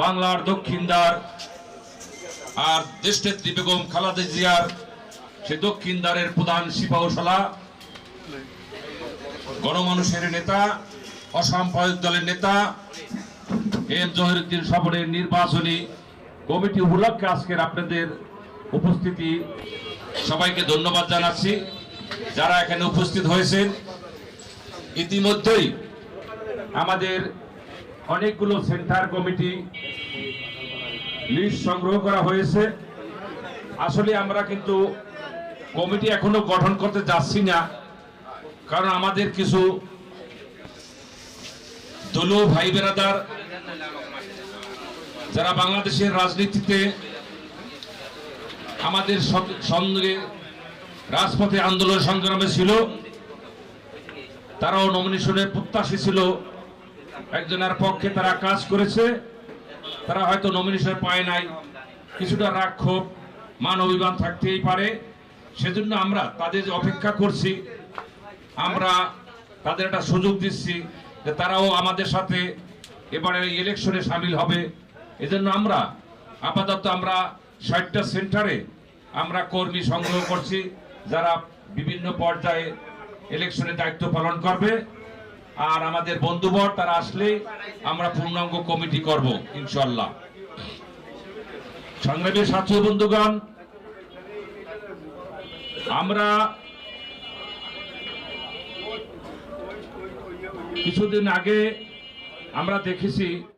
বাংলার দক্ষিণদার আর দেশনেত্রী বেগম খালাদা জিয়ার সে দক্ষিণদারের প্রধান সিপাহশালা গণমানুষের নেতা অসাম্প্রদায়িক দলের নেতা, এম জহিরুদ্দিন সফরের নির্বাচনী কমিটি উপলক্ষে আজকের আপনাদের উপস্থিতি। সবাইকে ধন্যবাদ জানাচ্ছি যারা এখানে উপস্থিত হয়েছেন। ইতিমধ্যেই আমাদের অনেকগুলো সেন্টার কমিটি লিস্ট সংগ্রহ করা হয়েছে। আসলে আমরা কিন্তু কমিটি এখনও গঠন করতে যাচ্ছি না, কারণ আমাদের কিছু দলীয় ভাই বেরাদার যারা বাংলাদেশের রাজনীতিতে আমাদের সঙ্গ- রাজপথে আন্দোলন সংগ্রামে ছিল, তারাও নমিনেশনের প্রত্যাশী ছিল। একজনের পক্ষে তারা কাজ করেছে, তারা হয়তো নমিনেশন পায় নাই। কিছুটা রাগ ক্ষোভ মান অভিমান থাকতেই পারে। সেজন্য আমরা তাদের অপেক্ষা করছি, আমরা তাদের একটা সুযোগ দিচ্ছি যে তারাও আমাদের সাথে এবারে ইলেকশনে সামিল হবে। এজন্য আমরা আপাতত আমরা ষাটটা সেন্টারে আমরা কর্মী সংগ্রহ করছি, যারা বিভিন্ন পর্যায়ে ইলেকশনে দায়িত্ব পালন করবে। আর আমাদের বন্ধুবর তারা আসলে আমরা পূর্ণাঙ্গ কমিটি করব ইনশাল্লাহ সংগ্রামী সাথী বন্ধুগণ, আমরা কিছুদিন আগে আমরা দেখেছি